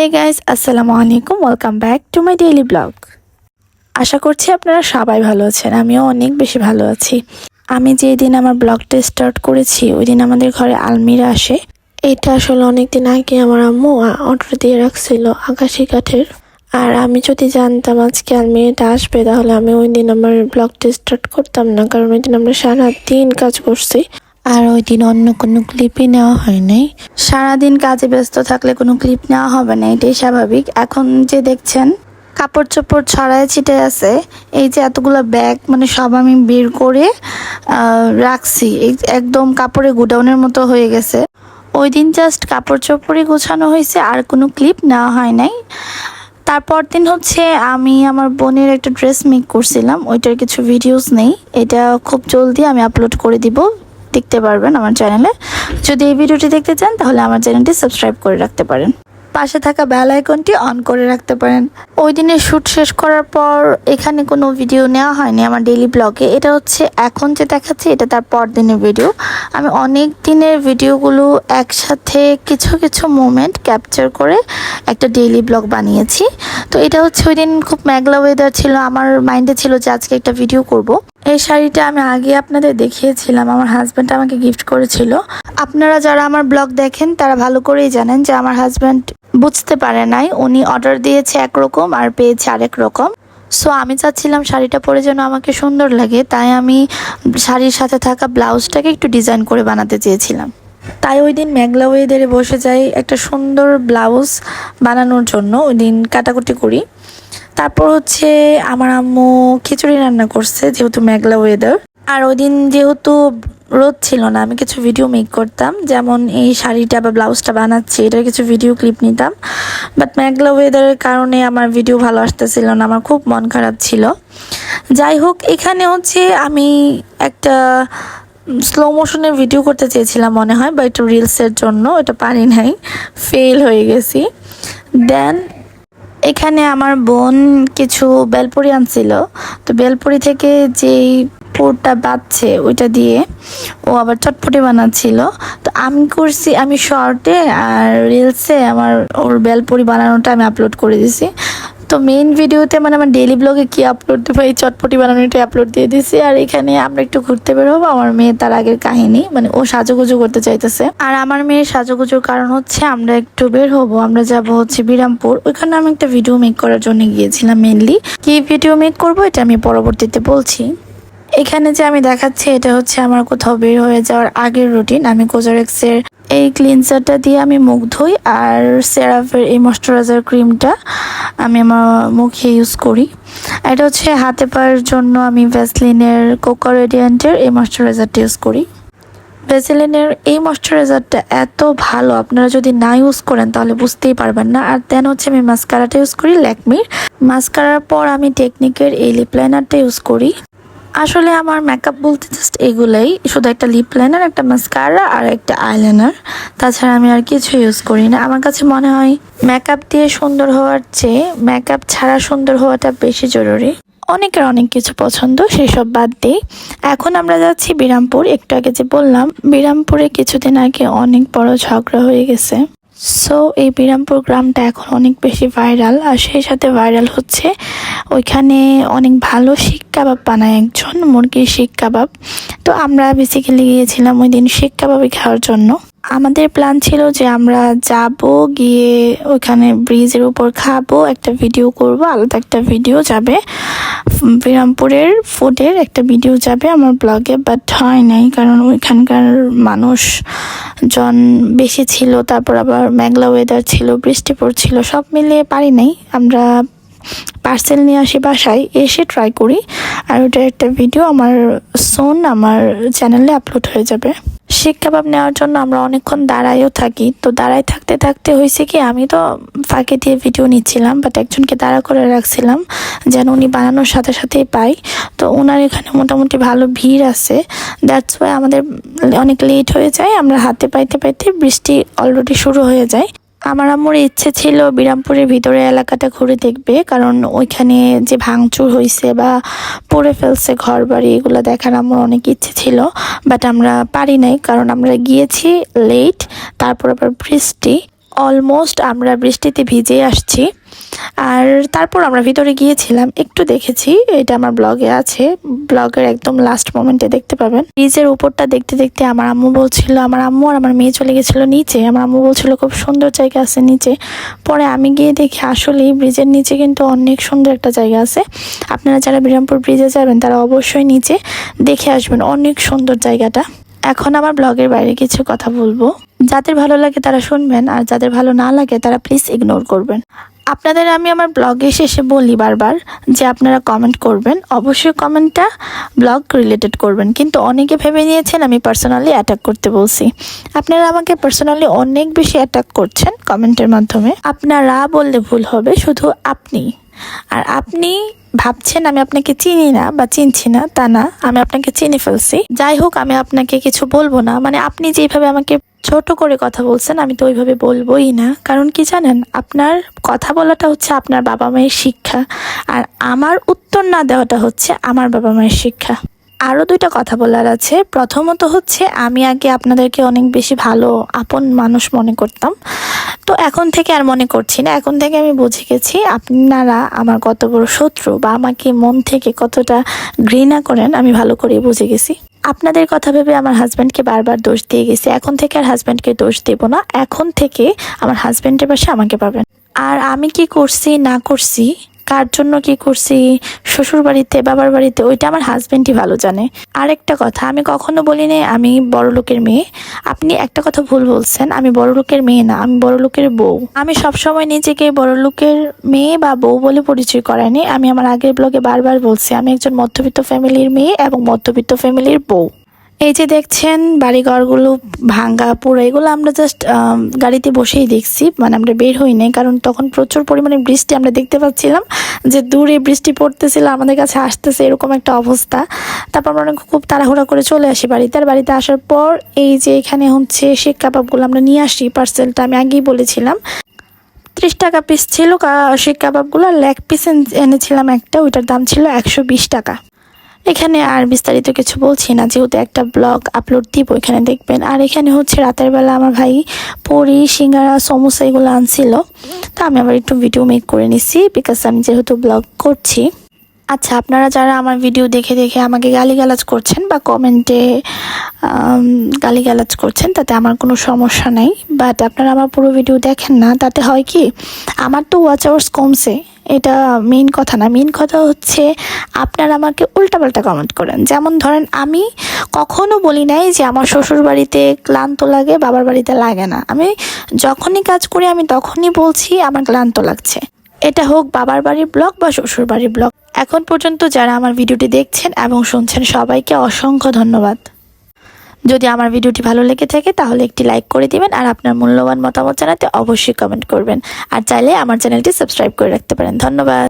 হে guys আসসালামু আলাইকুম welcome back to my daily vlog আশা করছি আপনারা সবাই ভালো আছেন, আমিও অনেক বেশি ভালো আছি। আমি যেই দিন আমার ব্লগটা স্টার্ট করেছি ওই দিন আমাদের ঘরে আলমিরা আসে। এটা আসলে অনেক দিন আগে আমার আম্মু অর্ডার দিয়ে রাখছিল আকাশি কাঠের। আর আমি যদি জানতাম আজকে আলমিরাটা আসবে, তাহলে আমি ওই দিন আমার ব্লগটা স্টার্ট করতাম না, কারণ ওই দিন আমরা সারা দিন কাজ করছি। আর ওই দিন অন্য কোনো ক্লিপই নেওয়া হয় নাই। সারাদিন কাজে ব্যস্ত থাকলে কোনো ক্লিপ নেওয়া হবে না, এটাই স্বাভাবিক। এখন যে দেখছেন, কাপড় চোপড় ছড়ায় ছিটে আছে, এই যে এতগুলো ব্যাগ মানে সব আমি বের করে রাখছি। একদম কাপড়ে গুডাউনের মতো হয়ে গেছে। ওই দিন জাস্ট কাপড় চোপড়ই গোছানো হয়েছে, আর কোনো ক্লিপ নেওয়া হয় নাই। তারপর দিন হচ্ছে আমি আমার বোনের একটা ড্রেস মেক করছিলাম, ওইটার কিছু ভিডিওস নেই। এটা খুব জলদি আমি আপলোড করে দিব। দেখতে পারবেন আমার চ্যানেলে। যদি এই ভিডিওটি দেখতে চান, তাহলে আমার চ্যানেলটি সাবস্ক্রাইব করে রাখতে পারেন। পাশে থাকা বেল আইকনটি অন করে রাখতে পারেন। ওই দিনের শ্যুট শেষ করার পর এখানে কোনো ভিডিও নেওয়া হয়নি আমার ডেইলি ব্লগে এটা হচ্ছে এখন যে দেখাচ্ছে, এটা তার পর দিনের ভিডিও আমি অনেক দিনের ভিডিওগুলো একসাথে কিছু কিছু মোমেন্ট ক্যাপচার করে একটা ডেইলি ব্লগ বানিয়েছি। তো এটা হচ্ছে ওই দিন খুব মেঘলা ওয়েদার ছিল, আমার মাইন্ডে ছিল যে আজকে একটা ভিডিও করব। এই শাড়িটা আমি আগে আপনাদের দেখিয়েছিলাম, আমার হাজব্যান্ড আমাকে গিফট করেছিল। আপনারা যারা আমার ব্লগ দেখেন, তারা ভালো করেই জানেন যে আমার হাজব্যান্ড বুঝতে পারে নাই, উনি অর্ডার দিয়েছে একরকম আর পেয়েছে আরেক রকম। সো আমি চাচ্ছিলাম শাড়িটা পরে যেন আমাকে সুন্দর লাগে, তাই আমি শাড়ির সাথে থাকা ব্লাউজটাকে একটু ডিজাইন করে বানাতে চেয়েছিলাম। তাই ওই দিন মেঘলা ওয়েদারে বসে যাই একটা সুন্দর ব্লাউজ বানানোর জন্য, ওই দিন কাটাকুটি করি। তারপর হচ্ছে আমার আম্মু খিচুড়ি রান্না করছে, যেহেতু মেঘলা ওয়েদার আর ওই দিন যেহেতু রোদ ছিল না, আমি কিছু ভিডিও মেক করতাম। যেমন এই শাড়িটা বা ব্লাউজটা বানাচ্ছি, এটার কিছু ভিডিও ক্লিপ নিতাম। বাট মেঘলা ওয়েদারের কারণে আমার ভিডিও ভালো আসতেছিল না, আমার খুব মন খারাপ ছিল। যাই হোক, এখানে হচ্ছে আমি একটা স্লো মোশনের ভিডিও করতে চেয়েছিলাম মনে হয় বা একটু রিলসের জন্য এটা পারি নাই ফেল হয়ে গেছি। দেন এখানে আমার বোন কিছু বেলপুরি আনছিল। তো বেলপুরি থেকে যেই পুরটা বাচ্ছে ওইটা দিয়ে ও আবার চটপটি বানাচ্ছিল। তো আমি করছি, আমি শর্টে আর রিলসে আমার ওর বেলপুরি বানানোটা আমি আপলোড করে দিছি। তো মেইন ভিডিওতে মানে আমার ডেলি ব্লগে কী আপলোড দেবো? এই চটপটি বানানো বানানোটা আপলোড দিয়ে দিছি আর এখানে আমরা একটু ঘুরতে বের হব আমার মেয়ে তার আগের কাহিনী। মানে ও সাজুগুজু করতে চাইতেছে। আর আমার মেয়ের সাজুগুজুর কারণ হচ্ছে আমরা একটু বের হব। আমরা যাব হচ্ছে বিরামপুর। ওইখানে আমি একটা ভিডিও মেক করার জন্য গিয়েছিলাম মেনলি কি ভিডিও মেক করব? এটা আমি পরবর্তীতে বলছি। এখানে যে আমি দেখাচ্ছি, এটা হচ্ছে আমার কোথাও বের হয়ে যাওয়ার আগের রুটিন আমি কোজারেক্সের এই ক্লিনজারটা দিয়ে আমি মুখ ধুই আর সেরাফের এই ময়শ্চারাইজার ক্রিমটা আমি আমার মুখে ইউজ করি। এটা হচ্ছে হাতে পায়ের জন্য আমি ভ্যাসলিনের কোকা রেডিয়েন্টের এই ময়শ্চারাইজারটা ইউজ করি। ভ্যাসলিনের এই ময়শ্চারাইজারটা এত ভালো, আপনারা যদি না ইউজ করেন তাহলে বুঝতেই পারবেন না। আর দেন হচ্ছে আমি মাস্কারাটা ইউজ করি ল্যাকমির মাস্কারার পর আমি টেকনিকের এই লিপ লাইনারটা ইউজ করি। আসলে আমার মেকআপ বলতে জাস্ট এগুলাই। শুধু একটা লিপ লাইনার একটা মাস্কারা আর একটা আইলাইনার তাছাড়া আমি আর কিছু ইউজ করি না। আমার কাছে মনে হয় মেকআপ দিয়ে সুন্দর হওয়ার চেয়ে মেকআপ ছাড়া সুন্দর হওয়াটা বেশি জরুরি। অনেকের অনেক কিছু পছন্দ, সেসব বাদ দিই। এখন আমরা যাচ্ছি বিরামপুর। একটু আগে যে বললাম, বিরামপুরে কিছুদিন আগে অনেক বড় ঝগড়া হয়ে গেছে। সো এই বিরামপুর গ্রামটা এখন অনেক বেশি ভাইরাল আর সেই সাথে ভাইরাল হচ্ছে ওইখানে অনেক ভালো শিখ কাবাব বানায় একজন মুরগির শিখ কাবাব। তো আমরা বেসিক্যালি গিয়েছিলাম ওই দিন শিখ কাবাবই খাওয়ার জন্য। আমাদের প্ল্যান ছিল যে আমরা যাব গিয়ে ওইখানে ব্রিজের উপর খাব, একটা ভিডিও করব, আলাদা একটা ভিডিও যাবে। বিরামপুরের ফুডের একটা ভিডিও যাবে আমার ব্লগে বাট হয় নাই, কারণ ওইখানকার মানুষ জন বেশি ছিল, তারপর আবার মেঘলা ওয়েদার ছিল, বৃষ্টি পড়ছিল, সব মিলিয়ে পারি নাই। আমরা পার্সেল নিয়ে আসি বাসায়, এসে ট্রাই করি, আর ওটার একটা ভিডিও আমার সোন আমার চ্যানেলে আপলোড হয়ে যাবে। শিক কাবাব নেওয়ার জন্য আমরা অনেকক্ষণ দাঁড়াইও থাকি। তো দাঁড়াই থাকতে থাকতে হয়েছে কি, আমি তো ফাঁকে দিয়ে ভিডিও নিচ্ছিলাম বাট একজনকে দাঁড়া করে রাখছিলাম, যেন উনি বানানোর সাথে সাথেই পাই। তো ওনার এখানে মোটামুটি ভালো ভিড় আছে। দ্যাটস ওয়াই আমাদের অনেক লেট হয়ে যায়, আমরা হাতে পাইতে পাইতে বৃষ্টি অলরেডি শুরু হয়ে যায়। আমার আম্মুর ইচ্ছে ছিল বিরামপুরের ভিতরে এলাকাটা ঘুরে দেখবে, কারণ ওইখানে যে ভাঙচুর হয়েছে বা পড়ে ফেলছে ঘর বাড়ি এগুলো দেখার আমার অনেক ইচ্ছে ছিল বাট আমরা পারি নাই, কারণ আমরা গিয়েছি লেট তারপর আবার বৃষ্টি অলমোস্ট আমরা বৃষ্টিতে ভিজে আসছি। আর তারপর আমরা ভিতরে গিয়েছিলাম, একটু দেখেছি, এটা আমার ব্লগে আছে ব্লগের একদম লাস্ট মোমেন্টে দেখতে পাবেন। ব্রিজের উপরটা দেখতে দেখতে আমার আম্মু বলছিল, আমার আম্মু আর আমার মেয়ে চলে গেছিল নিচে, আমার আম্মু বলছিল, খুব সুন্দর জায়গা আছে নিচে। পরে আমি গিয়ে দেখি আসলেই ব্রিজের নিচে কিন্তু অনেক সুন্দর একটা জায়গা আছে। আপনারা যারা বিরামপুর ব্রিজে যাবেন, তারা অবশ্যই নিচে দেখে আসবেন, অনেক সুন্দর জায়গাটা। এখন আমার ব্লগের বাইরে কিছু কথা বলব। যাদের ভালো লাগে তারা শুনবেন, আর যাদের ভালো না লাগে তারা প্লিজ ইগনোর করবেন। আপনাদের আমি আমার ব্লগে শেষে বলি বারবার যে আপনারা কমেন্ট করবেন। অবশ্যই কমেন্টটা ব্লগ রিলেটেড করবেন। কিন্তু অনেকে ভেবে নিয়েছেন আমি পার্সোনালি অ্যাটাক করতে বলছি। আপনারা আমাকে পার্সোনালি অনেক বেশি অ্যাটাক করছেন কমেন্টের মাধ্যমে। আপনারা বললে ভুল হবে, শুধু আপনি। আর আপনি ভাবছেন আমি আপনাকে চিনি না বা চিনছি না, তা না, আমি আপনাকে চিনে ফেলছি। যাই হোক, আমি আপনাকে কিছু বলব না। মানে আপনি যেভাবে আমাকে ছোট করে কথা বলছেন, আমি তো ওইভাবে বলবোই না। কারণ কি জানেন, আপনার কথা বলাটা হচ্ছে আপনার বাবা মায়ের শিক্ষা। আর আমার উত্তর না দেওয়াটা হচ্ছে আমার বাবা মায়ের শিক্ষা। আরও দুইটা কথা বলার আছে। প্রথমত হচ্ছে, আমি আগে আপনাদেরকে অনেক বেশি ভালো, আপন মানুষ মনে করতাম। তো এখন থেকে আর মনে করছি না। এখন থেকে আমি বুঝে গেছি, আপনারা আমার কত বড় শত্রু বা আমাকে মন থেকে কতটা ঘৃণা করেন, আমি ভালো করে বুঝে গেছি। আপনাদের কথা ভেবে আমার হাজব্যান্ডকে বারবার দোষ দিয়ে গেছি। এখন থেকে আর হাজব্যান্ডকে দোষ দেব না। এখন থেকে আমার হাজব্যান্ডের পাশে আমাকে পাবেন। আর আমি কি করছি, না করছি কার জন্য কি করছি? শ্বশুর বাড়িতে, বাবার বাড়িতে, ওইটা আমার হাজব্যান্ডই ভালো জানে। আরেকটা কথা, আমি কখনো বলি বলিনি আমি বড় লোকের মেয়ে। আপনি একটা কথা ভুল বলছেন, আমি বড় লোকের মেয়ে না, আমি বড় লোকের বউ। আমি সবসময় নিজেকে বড় লোকের মেয়ে বা বউ বলে পরিচয় করাইনি। আমি আমার আগের ব্লগে বারবার বলছি, আমি একজন মধ্যবিত্ত ফ্যামিলির মেয়ে এবং মধ্যবিত্ত ফ্যামিলির বউ। এই যে দেখছেন, বাড়িঘরগুলো ভাঙ্গা পুরো এগুলো আমরা জাস্ট গাড়িতে বসেই দেখছি মানে আমরা বের হই নাই, কারণ তখন প্রচুর পরিমাণে বৃষ্টি আমরা দেখতে পাচ্ছিলাম, যে দূরে বৃষ্টি পড়তেছিল, আমাদের কাছে আসতেছে এরকম একটা অবস্থা। তারপর আমরা অনেক খুব তাড়াহুড়া করে চলে আসি বাড়িতে, আর বাড়িতে আসার পর এই যে এখানে হচ্ছে শেক কাবাবগুলো আমরা নিয়ে আসি পার্সেলটা আমি আগেই বলেছিলাম। ত্রিশ টাকা পিস ছিল শেক কাবাবগুলো লেগ পিস এনেছিলাম একটা, ওইটার দাম ছিল একশো বিশ টাকা। এখানে আর বিস্তারিত কিছু বলছি না, যেহেতু একটা ব্লগ আপলোড দিব এখানে দেখবেন। আর এখানে হচ্ছে রাতের বেলা আমার ভাই পরি, সিঙ্গারা, সমোসা এগুলো আনছিল। তা আমি আবার একটু ভিডিও মেক করে নিছি বিকজ আমি যেহেতু ব্লগ করছি। আচ্ছা আপনারা যারা আমার ভিডিও দেখে দেখে আমাকে গালিগালাজ করছেন বা কমেন্টে গালিগালাজ করছেন, তাতে আমার কোনো সমস্যা নেই। বাট আপনারা আমার পুরো ভিডিও দেখেন না, তাতে হয় কি? আমার তো ওয়াচ আওয়ার্স কমছে। এটা মেইন কথা না। মেইন কথা হচ্ছে, আপনারা আমাকে উল্টাপাল্টা কমেন্ট করেন। যেমন ধরেন, আমি কখনো বলি নাই যে আমার শ্বশুর বাড়িতে ক্লান্ত লাগে, বাবার বাড়িতে লাগে না। আমি যখনই কাজ করি, আমি তখনই বলছি, আমার ক্লান্ত লাগছে। এটা হোক বাবার বাড়ির ব্লগ বা শ্বশুর বাড়ির ব্লগ এখন পর্যন্ত যারা আমার ভিডিওটি দেখছেন এবং শুনছেন, সবাইকে অসংখ্য ধন্যবাদ। যদি আমার ভিডিওটি ভালো লেগে থাকে, তাহলে একটি লাইক করে দিবেন আর আপনার মূল্যবান মতামত জানাতে অবশ্যই কমেন্ট করবেন। আর চাইলে আমার চ্যানেলটি সাবস্ক্রাইব করে রাখতে পারেন। ধন্যবাদ।